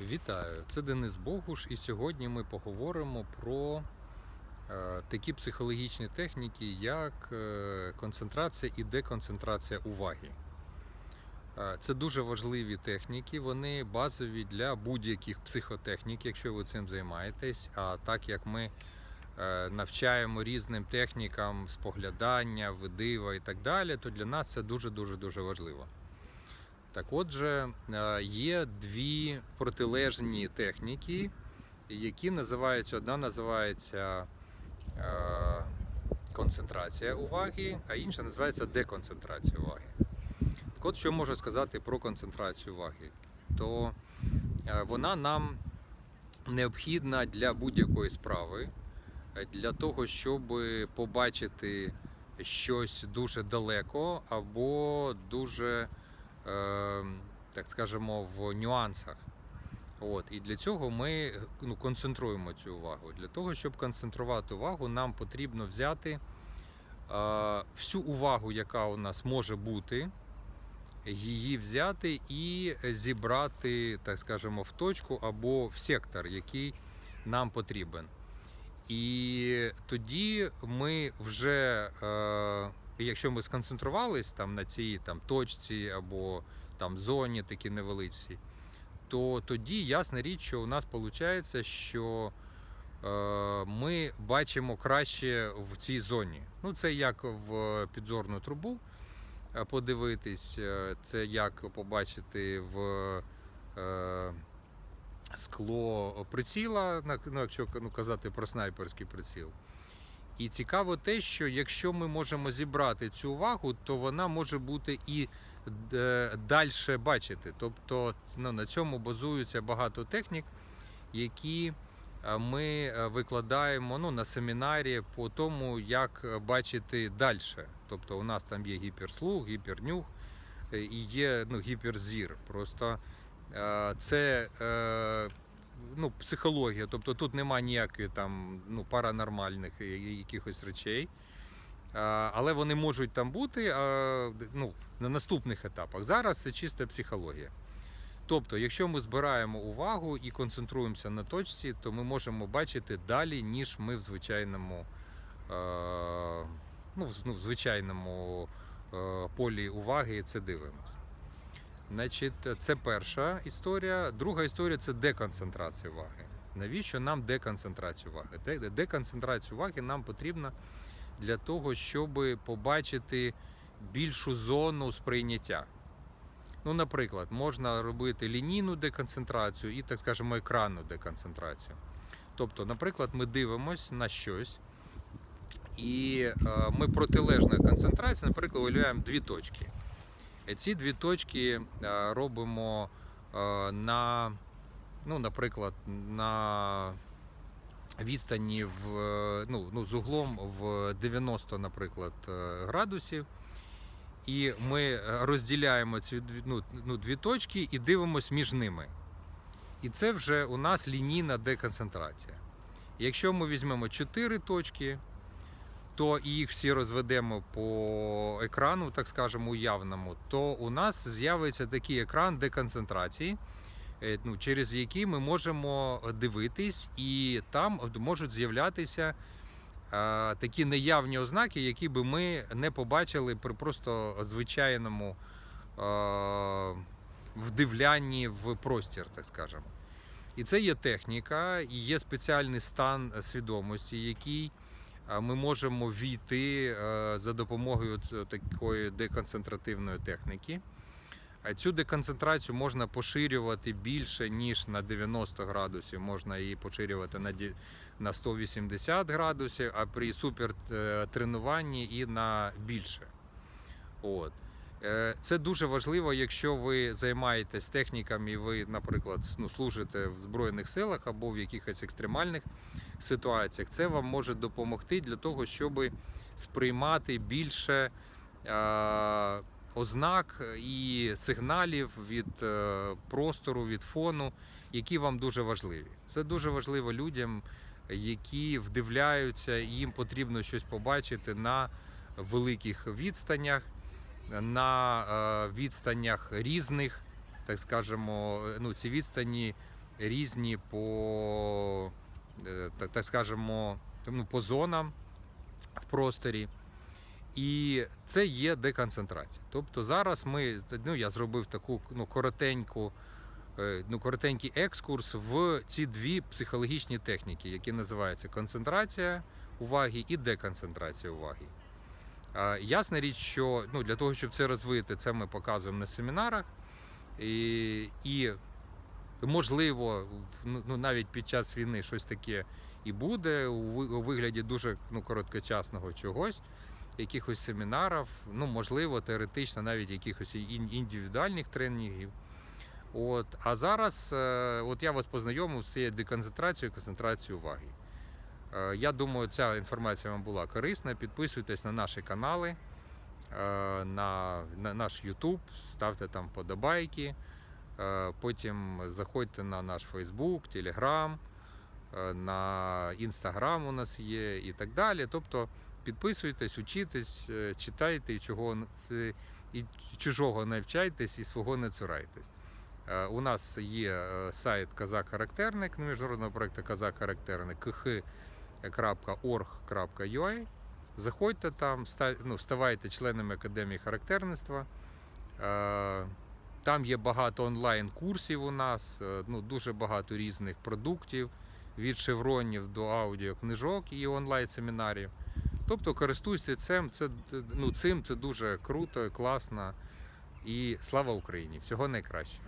Вітаю, це Денис Богуш, і сьогодні ми поговоримо про е, такі психологічні техніки, як е, концентрація і деконцентрація уваги. Е, Це дуже важливі техніки, вони базові для будь-яких психотехнік, якщо ви цим займаєтесь. А так як ми навчаємо різним технікам споглядання, видива і так далі, то для нас це дуже дуже дуже важливо. Так отже, е, є дві протилежні техніки, які називаються, одна називається е, концентрація уваги, а інша називається деконцентрація уваги. Так от, що можу сказати про концентрацію уваги, то е, вона нам необхідна для будь-якої справи, для того, щоб побачити щось дуже далеко або дуже так скажемо, в нюансах. От, і для цього ми ну, концентруємо цю увагу. Для того, щоб концентрувати увагу, нам потрібно взяти е, всю увагу, яка у нас може бути, її взяти і зібрати, так скажемо, в точку або в сектор, який нам потрібен. І тоді ми вже, е, якщо ми сконцентрувались там на цій там, точці або там зоні такі невеличкі, то тоді ясна річ, що у нас виходить, що е, ми бачимо краще в цій зоні. Ну, це як в підзорну трубу е, подивитись, е, це як побачити в. Е, скло приціла, ну, якщо ну, казати про снайперський приціл. І цікаво те, що якщо ми можемо зібрати цю увагу, то вона може бути і далі бачити. Тобто ну, на цьому базуються багато технік, які е, ми е, викладаємо ну, на семінарі по тому, як бачити далі. Тобто у нас там є гіперслух, гіпернюх е, і є ну, гіперзір. Просто Е, це е, ну, психологія, тобто тут немає ніяких там ну, паранормальних і- і якихось речей. Е, Але вони можуть там бути е, ну, на наступних етапах. Зараз це чиста психологія. Тобто, якщо ми збираємо увагу і концентруємося на точці, то ми можемо бачити далі, ніж ми в звичайному, е, ну, в- ну, звичайному е, полі уваги це дивимося. Значить, це перша історія. Друга історія це деконцентрація уваги. Навіщо нам деконцентрація уваги? Де- Деконцентрація уваги нам потрібна для того, щоб побачити більшу зону сприйняття. Ну, наприклад, можна робити лінійну деконцентрацію і, так скажемо, екранну деконцентрацію. Тобто, наприклад, ми дивимося на щось, і е, ми протилежна концентрація, наприклад, виявляємо дві точки. Ці дві точки е, робимо е, на, ну, наприклад, на відстані в, е, ну, ну, з углом в 90, наприклад, градусів. І ми розділяємо ці ну, ну, дві точки і дивимося між ними. І це вже у нас лінійна деконцентрація. Якщо ми візьмемо 4 точки, то їх всі розведемо по екрану, так скажемо, уявному, то у нас з'явиться такий екран деконцентрації, е, ну, через який ми можемо дивитись, і там можуть з'являтися е, такі неявні ознаки, які би ми не побачили при просто звичайному е, вдивлянні в простір, так скажемо. І це є техніка, і є спеціальний стан свідомості, який ми можемо війти е, за допомогою такої деконцентративної техніки. Цю деконцентрацію можна поширювати більше, ніж на 90 градусів, можна її поширювати на 180 градусів, а при супертренуванні і на більше. От. Е, Це дуже важливо, якщо ви займаєтесь техніками, і ви, наприклад, ну, служите в Збройних силах або в якихось екстремальних ситуаціях. Це вам може допомогти для того, щоб сприймати більше е, ознак і сигналів від е, простору, від фону, які вам дуже важливі. Це дуже важливо людям, які вдивляються, їм потрібно щось побачити на великих відстанях, на е, відстанях різних, так скажемо, ну, ці відстані різні по, е, так, скажемо, ну, по зонам в просторі. І це є деконцентрація. Тобто зараз ми, ну я зробив таку ну, коротеньку, е, ну, коротенький екскурс в ці дві психологічні техніки, які називаються концентрація уваги і деконцентрація уваги. А, Ясна річ, що ну, для того, щоб це розвити, це ми показуємо на семінарах. І, і можливо, ну, навіть під час війни щось таке і буде у вигляді дуже ну, короткочасного чогось, якихось семінарів, ну, можливо, теоретично, навіть якихось індивідуальних тренінгів. От. А зараз е, от я вас познайомив з цією деконцентрацією і концентрацією уваги. Е, Я думаю, ця інформація вам була корисна. Підписуйтесь на наші канали, е, на, на наш YouTube, ставте там подобайки. Е, Потім заходьте на наш Facebook, Telegram, на Instagram у нас є і так далі. Тобто підписуйтесь, учітесь, читайте і чого і чужого навчайтесь, і свого не цурайтесь. У нас є сайт Казак-Характерник міжнародного проекту Казак-Характерник kh.org.ua. Заходьте там, ну, ставайте членами Академії характерництва. Е, Там є багато онлайн-курсів у нас, е, ну, дуже багато різних продуктів, від шевронів до аудіокнижок і онлайн-семінарів. Тобто користуйся цим, це, ну, цим це дуже круто, класно. І слава Україні! Всього найкращого!